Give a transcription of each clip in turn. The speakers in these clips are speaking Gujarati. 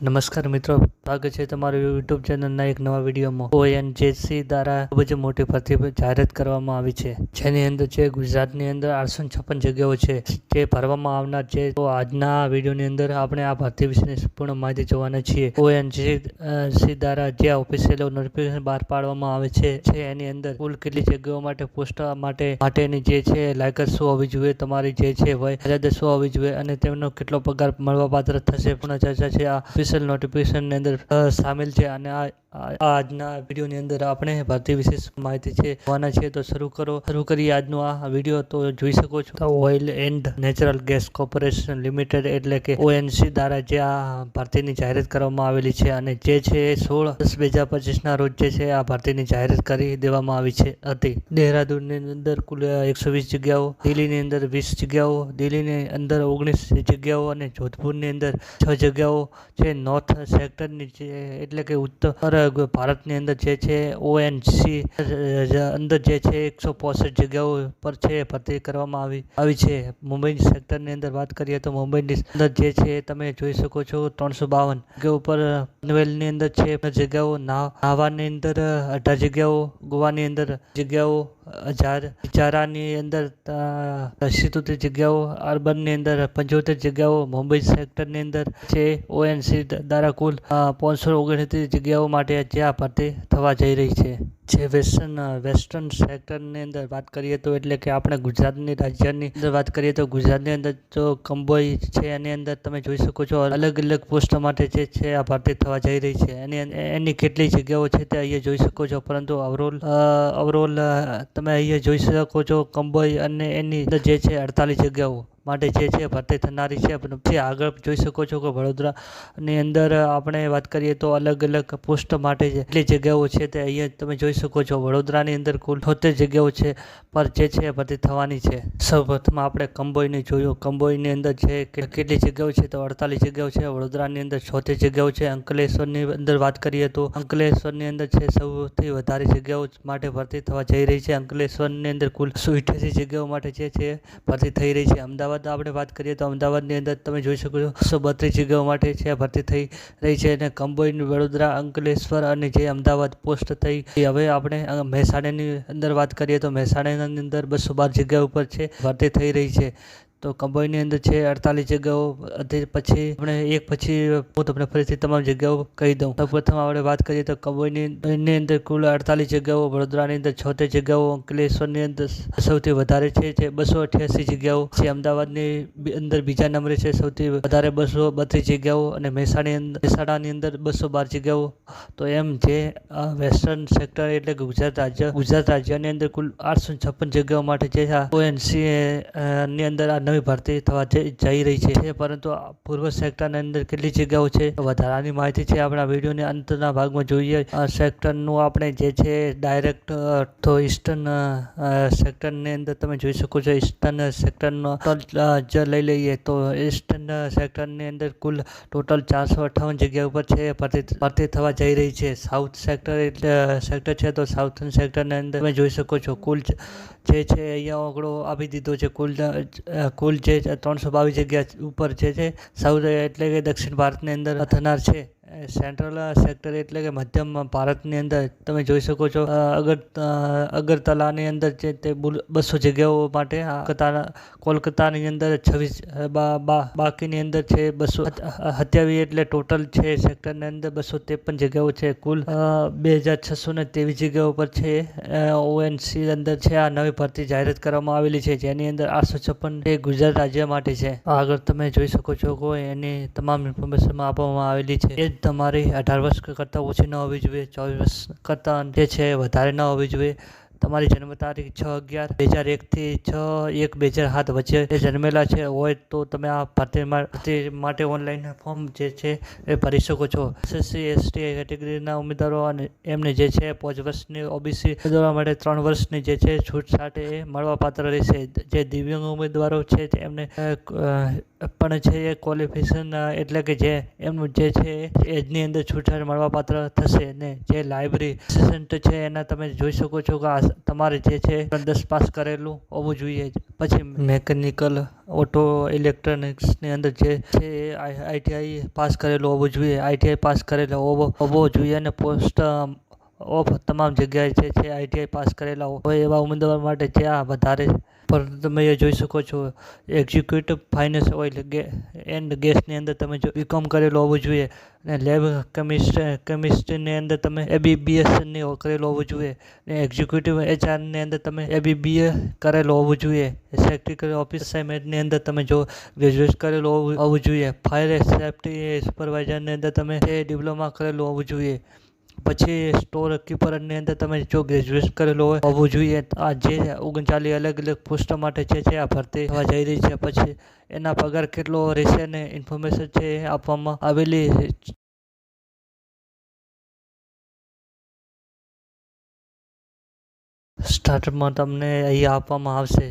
નમસ્કાર મિત્રો. સ્વાગત છે તમારું યુટ્યુબ ચેનલના એક નવા વિડીયોમાં. ઓએનજીસી દ્વારા ખૂબ જ મોટી ભરતી જાહેરાત કરવામાં આવી છે. જેની અંદર છે ગુજરાતની અંદર આઠસો છપ્પન જગ્યાઓ છે, જે ભરવામાં આવનાર છે, તો આજના વિડીયોની અંદર આપણે આ ભરતી વિશેની સંપૂર્ણ માહિતી જોવાના છીએ. ઓએનજીસી દ્વારા જે ઓફિસિયલ નોટિફિકેશન બહાર પાડવામાં આવે છે એની અંદર કુલ કેટલી જગ્યાઓ માટે પોસ્ટ માટે, માટેની જે છે, લાયકાત શું હોવી જોઈએ, તમારી જે છે, વય મર્યાદા શું હોવી જોઈએ, અને તેમનો કેટલો પગાર મળવાપાત્ર થશે, પૂર્ણ ચર્ચા છે આ ઓફિશિયલ નોટિફિકેશનની અંદર. સામેલ છે અને આ આજના વિડીયોની અંદર આપણે ભારતીય વિશેષ માહિતી છે, જોવાના છે. તો શરૂ કરો, શરૂ કરીએ આજનો આ વીડિયો. તો જોઈ શકો છો. Oil and natural gas corporation limited એટલે કે ઓએનસી દ્વારા જે આ ભરતીની જાહેરાત કરવામાં આવેલી છે અને જે છે સોળ દસ બે હજાર પચીસના રોજ જે છે આ ભરતીની જાહેરાત કરી દેવામાં આવી છે હતી. દહેરાદૂનની અંદર કુલ એકસો વીસ જગ્યાઓ, દિલ્હીની અંદર વીસ જગ્યાઓ, દિલ્હીની અંદર ઓગણીસ જગ્યાઓ અને જોધપુરની અંદર છ જગ્યાઓ છે. નોર્થ સેક્ટરની જે એટલે કે ઉત્તર ભારતની અંદર જે છે ઓએનસી અંદર જે છે, એકસો પોસઠ જગ્યાઓ પર છે, ભરતી કરવામાં આવી આવી છે. મુંબઈ સેક્ટરની અંદર વાત કરીએ તો મુંબઈની અંદર જે છે, તમે જોઈ શકો છો, ત્રણસો બાવન જગ્યાઓ પર પનવેલની અંદર છે, જગ્યાઓ નાહવાની અંદર અઢાર જગ્યાઓ, ગોવાની અંદર જગ્યાઓ હજાર ચારાની અંદર સિત્તોતેર જગ્યાઓ, અર્બનની અંદર, પંચોતેર જગ્યાઓ, મુંબઈ સેક્ટરની અંદર છે. ઓએનસી દ્વારા કુલ પાંચસો ઓગણત્રીસ જગ્યાઓ માટે જ્યાં ભરતી થવા જઈ રહી છે. જે વેસ્ટર્ન વેસ્ટર્ન સેક્ટરની અંદર વાત કરીએ તો એટલે કે આપણે ગુજરાતની રાજ્યની અંદર વાત કરીએ તો ગુજરાતની અંદર જો કંબોઈ છે એની અંદર તમે જોઈ શકો છો અલગ અલગ પોસ્ટ માટે જે છે આ ભરતી થવા જઈ રહી છે. એની એની કેટલી જગ્યાઓ છે તે અહીંયા જોઈ શકો છો. પરંતુ અવરોલ અવરોલ, તમે અહીંયા જોઈ શકો છો કંબોઈ અને એની અંદર જે છે અડતાલીસ જગ્યાઓ. માટે જે છે ભરતી થનારી છે. પછી આગળ જોઈ શકો છો કે વડોદરાની અંદર આપણે વાત કરીએ તો અલગ અલગ પોસ્ટ માટે જેટલી જગ્યાઓ છે તે અહીંયા તમે જોઈ શકો છો. વડોદરાની અંદર કુલ છોતેર જગ્યાઓ છે પર જે છે ભરતી થવાની છે. સૌપ્રથમ આપણે કંબોઈની જોયું. કંબોઈની અંદર છે કેટલી જગ્યાઓ છે તો અડતાલીસ જગ્યાઓ છે. વડોદરાની અંદર છોતેર જગ્યાઓ છે. અંકલેશ્વરની અંદર વાત કરીએ તો અંકલેશ્વરની અંદર છે સૌથી વધારે જગ્યાઓ માટે ભરતી થવા જઈ રહી છે. અંકલેશ્વરની અંદર કુલ સો જગ્યાઓ માટે જે છે ભરતી થઈ રહી છે. અમદાવાદ આપણે વાત કરીએ તો અમદાવાદની અંદર તમે જોઈ શકો છો સો બત્રીસ જગ્યાઓ માટે છે, ભરતી થઈ રહી છે અને કંબોઈન વડોદરા, અંકલેશ્વર અને જે અમદાવાદ પોસ્ટ થઈ હવે આપણે મહેસાણાની અંદર વાત કરીએ તો મહેસાણાની અંદર બસો બાર જગ્યા ઉપર છે, ભરતી થઈ રહી છે. તો કંબોઈની અંદર છે અડતાલીસ જગ્યાઓ પછી આપણે એક પછી હું તમને ફરીથી તમામ જગ્યાઓ કહી દઉં. સૌપ્રથમ આપણે વાત કરીએ તો કંબોઈની અંદર કુલ અડતાલીસ જગ્યાઓ, વડોદરાની અંદર છોતેર જગ્યાઓ, અંકલેશ્વરની અંદર સૌથી વધારે છે, જે બસો અઠ્યાસી જગ્યાઓ છે. અમદાવાદની અંદર બીજા નંબરે છે, સૌથી વધારે બસો બત્રીસ જગ્યાઓ અને મહેસાણી મહેસાણાની અંદર બસો બાર જગ્યાઓ. તો એમ જે વેસ્ટર્ન સેક્ટર એટલે ગુજરાત રાજ્ય, ગુજરાત રાજ્યની અંદર કુલ આઠસો છપ્પન જગ્યાઓ માટે જે ઓએનસી ની અંદર આ નવી ભરતી થવા જઈ રહી છે. પરંતુ પૂર્વ સેક્ટરની અંદર કેટલી જગ્યાઓ છે? વધારાની માહિતી છે આપણા વિડીયોની અંતના ભાગમાં જોઈએ. સેક્ટરનું આપણે જે છે ડાયરેક્ટ તો ઈસ્ટર્ન સેક્ટરની અંદર તમે જોઈ શકો છો. ઈસ્ટર્ન સેક્ટરનો જ લઈ લઈએ તો ઈસ્ટર્ન સેક્ટરની અંદર કુલ ટોટલ ચારસો અઠ્ઠાવન જગ્યા ઉપર છે ભરતી ભરતી થવા જઈ રહી છે. સાઉથ સેક્ટર એટલે સેક્ટર છે તો સાઉથર્ન સેક્ટરની અંદર તમે જોઈ શકો છો કુલ જ- છે અહીંયા આંકડો આપી દીધો છે. કુલ કુલ જે ત્રણસો બાવીસ જગ્યા ઉપર જે છે, સાઉથ એટલે કે દક્ષિણ ભારતની અંદર થનાર છે. સેન્ટ્રલ સેક્ટર એટલે કે મધ્યમ ભારતની અંદર તમે જોઈ શકો છો અગર અગરતલાની અંદર જે તે બસો જગ્યાઓ માટે કોલકાતાની અંદર છવ્વીસ બાકીની અંદર છે બસો સત્યાવીસ એટલે ટોટલ છે સેક્ટરની અંદર બસો ત્રેપન જગ્યાઓ છે. કુલ બે હજાર છસો ને ત્રેવીસ જગ્યાઓ પર છે ઓએનસી અંદર છે, આ નવી ભરતી જાહેરાત કરવામાં આવેલી છે, જેની અંદર આઠસો છપ્પન એ ગુજરાત રાજ્ય માટે છે. આગળ તમે જોઈ શકો છો કોઈ એની તમામ ઇન્ફોર્મેશનમાં આપવામાં આવેલી છે. એ તમારી અઢાર વર્ષ કરતાં ઓછી ન હોવી જોઈએ, ચોવીસ વર્ષ કરતાં જે છે વધારે ન હોવી જોઈએ. તમારી જન્મ તારીખ છ અગિયાર, બે હજાર એકથી છ એક, બે હજાર સાત વચ્ચે જન્મેલા છે હોય તો તમે આ ભરતી માટે ઓનલાઈન ફોર્મ જે છે એ ભરી શકો છો. એસએસસી એસટી કેટેગરીના ઉમેદવારો અને એમને જે છે પાંચ વર્ષની ઓબીસી ઉમેદવારો માટે ત્રણ વર્ષની જે છે છૂટછાટ એ મળવાપાત્ર રહેશે. જે દિવ્યાંગ ઉમેદવારો છે, એમને પણ છે એ ક્વોલિફિકેશન એટલે કે જે એમનું જે છે એજની અંદર છૂટછાટ મળવાપાત્ર થશે ને જે લાઇબ્રેરી અસિસ્ટન્ટ છે એના તમે જોઈ શકો છો કે આ તમારે જે છે દસ પાસ કરેલું હોવું જોઈએ પછી મેકેનિકલ ઓટો ઇલેક્ટ્રોનિક્સની અંદર જે છે એ આઈટીઆઈ પાસ કરેલું હોવું જોઈએ. આઈટીઆઈ પાસ કરેલો હોવો જોઈએ અને પોસ્ટ ઓફ તમામ જગ્યાએ જે છે આઈટીઆઈ પાસ કરેલા હોય એવા ઉમેદવાર માટે જ્યાં વધારે પરંતુ તમે એ જોઈ શકો છો એક્ઝિક્યુટિવ ફાઇનાન્સ ઓઇલ એન્ડ ગેસની અંદર તમે જો બીકોમ કરેલું હોવું જોઈએ અને લેબ કેમિસ્ટ કેમિસ્ટ્રીની અંદર તમે એબીબીએસની કરેલું હોવું જોઈએ ને એક્ઝિક્યુટિવ એચઆરની અંદર તમે એબીબીએ કરેલું હોવું જોઈએ સેક્રેટરી ઓફિસ અસાઇનમેન્ટની અંદર તમે જો ગ્રેજ્યુએટ કરેલું હોવું હોવું જોઈએ ફાયર સેફ્ટી સુપરવાઇઝરની અંદર તમે એ ડિપ્લોમા કરેલું હોવું જોઈએ. પછી સ્ટોર કીપરની અંદર તમે જો ગ્રેજ્યુએશન કરેલું હોય, હોવું જોઈએ. આ જે ઓગણચાલીસ અલગ અલગ પોસ્ટ માટે છે જે આ ભરતી થવા જઈ રહી છે. પછી એના પગાર કેટલો રહેશે ને ઇન્ફોર્મેશન છે એ આપવામાં આવેલી સ્ટાર્ટમાં તમને અહીં આપવામાં આવશે.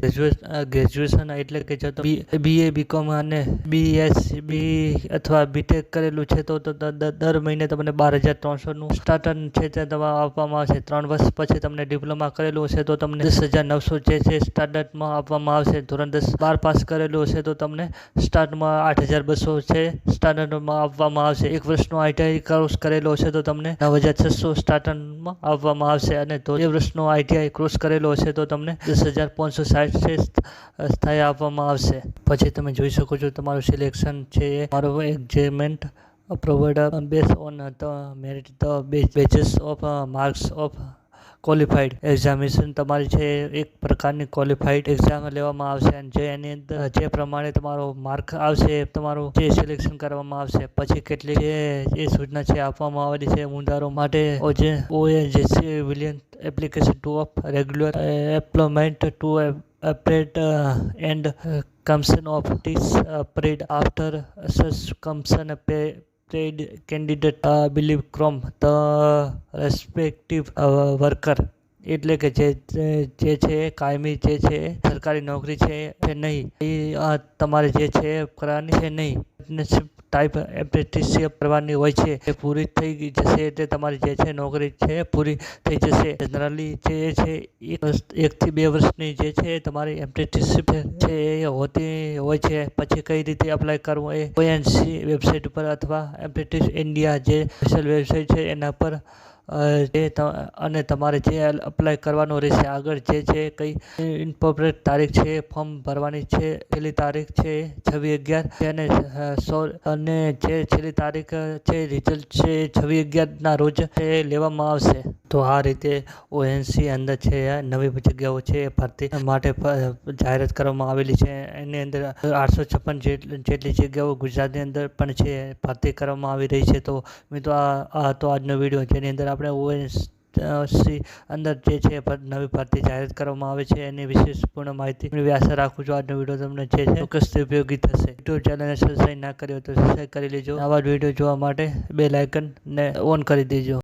ગ્રેજ્યુએશન એટલે કે જો બી બીએ બીકોમ અને બીએસ બી અથવા બીટેક કરેલું છે, તો દર મહિને તમને બાર હજાર ત્રણસોનું સ્ટાર્ટર છે તે તમારે આપવામાં આવશે. ત્રણ વર્ષ પછી તમને ડિપ્લોમા કરેલું હશે, તો તમને દસ હજાર નવસો જે છે સ્ટાર્ટઅપમાં આપવામાં આવશે. ધોરણ દસ બાર પાસ કરેલું હશે, તો તમને સ્ટાર્ટમાં આઠ હજાર બસો છે સ્ટાર્ટઅપમાં આપવામાં આવશે. એક વર્ષનો આઈટીઆઈ કોર્સ કરેલો હશે, તો તમને નવ હજાર છસો સ્ટાર્ટઅપમાં આપવામાં આવશે. અને એ વર્ષનો આઈટીઆઈ ક્રોસ કરેલો હશે તો તમને દસ હજાર પાંચસો સાઠ છે સ્થાયી આપવામાં આવશે. પછી તમે જોઈ શકો છો તમારું સિલેક્શન છે એ. મારું engagement base on the merit the basis of marks of qualified examination તમારી છે એક પ્રકારની ક્વોલિફાઈડ એક્ઝામ લેવામાં આવશે અને જે એની અંદર જે પ્રમાણે તમારો માર્ક આવશે તમારું જે સિલેક્શન કરવામાં આવશે પછી કેટલી જે એ સૂચના છે આપવામાં આવેલી છે ઉમેદવારો માટે જે ONGC will in application to of regular employment to update and consent of these parade after circumstance pay paid candidate uh, believe believe from the respective worker એટલે કે જે જે છે, કાયમી જે છે, સરકારી નોકરી છે, એ નહીં. તમારે જે છે, કરવાની છે નહીં. ટાઈપ એપ્રેન્ટિસશીપ કરવાની હોય છે, એ પૂરી થઈ જશે એટલે તમારી જે છે નોકરી છે પૂરી થઈ જશે. જનરલી જે છે એકથી બે વર્ષની જે છે તમારી એપ્રેન્ટિસશીપ છે એ હોતી હોય છે. પછી કઈ રીતે અપ્લાય કરવું એ? ઓએનસી વેબસાઇટ પર અથવા એપ્રેન્ટિસ ઇન્ડિયા જે સ્પેશિયલ વેબસાઇટ છે એના પર જે અને તમારે જે અપ્લાય કરવાનું રહેશે, આગળ જે છે, કઈ ઇન્કોર્પોરેટ તારીખ છે ફોર્મ ભરવાની છે, છેલ્લી તારીખ છે છવ્વીસ અગિયાર અને સો, અને જે છેલ્લી તારીખ છે રિઝલ્ટ છે છવ્વીસ અગિયારના રોજ લેવામાં આવશે. તો આ રીતે ઓએનસી અંદર છે, નવી જગ્યાઓ છે ભરતી માટે જાહેરાત કરવામાં આવેલી છે. એની અંદર આઠસો છપ્પન જેટલી જગ્યાઓ ગુજરાતની અંદર પણ છે ભરતી કરવામાં આવી રહી છે. તો મિત્રો, આ તો આજનો વીડિયો. જેની અંદર આપણે ઓએનસી અંદર જે છે નવી ભરતી જાહેરાત કરવામાં આવે છે. એની વિશેષપૂર્ણ માહિતી મેળવી આશા રાખું છું આજનો વીડિયો તમને જે છે ચોક્કસ ઉપયોગી થશે. યુટ્યુબ ચેનલને સબસ્ક્રાઈબ ના કર્યો તો સબસ્ક્રાઈબ કરી લેજો. આવા વીડિયો જોવા માટે બે લાઇકન ને ઓન કરી દેજો.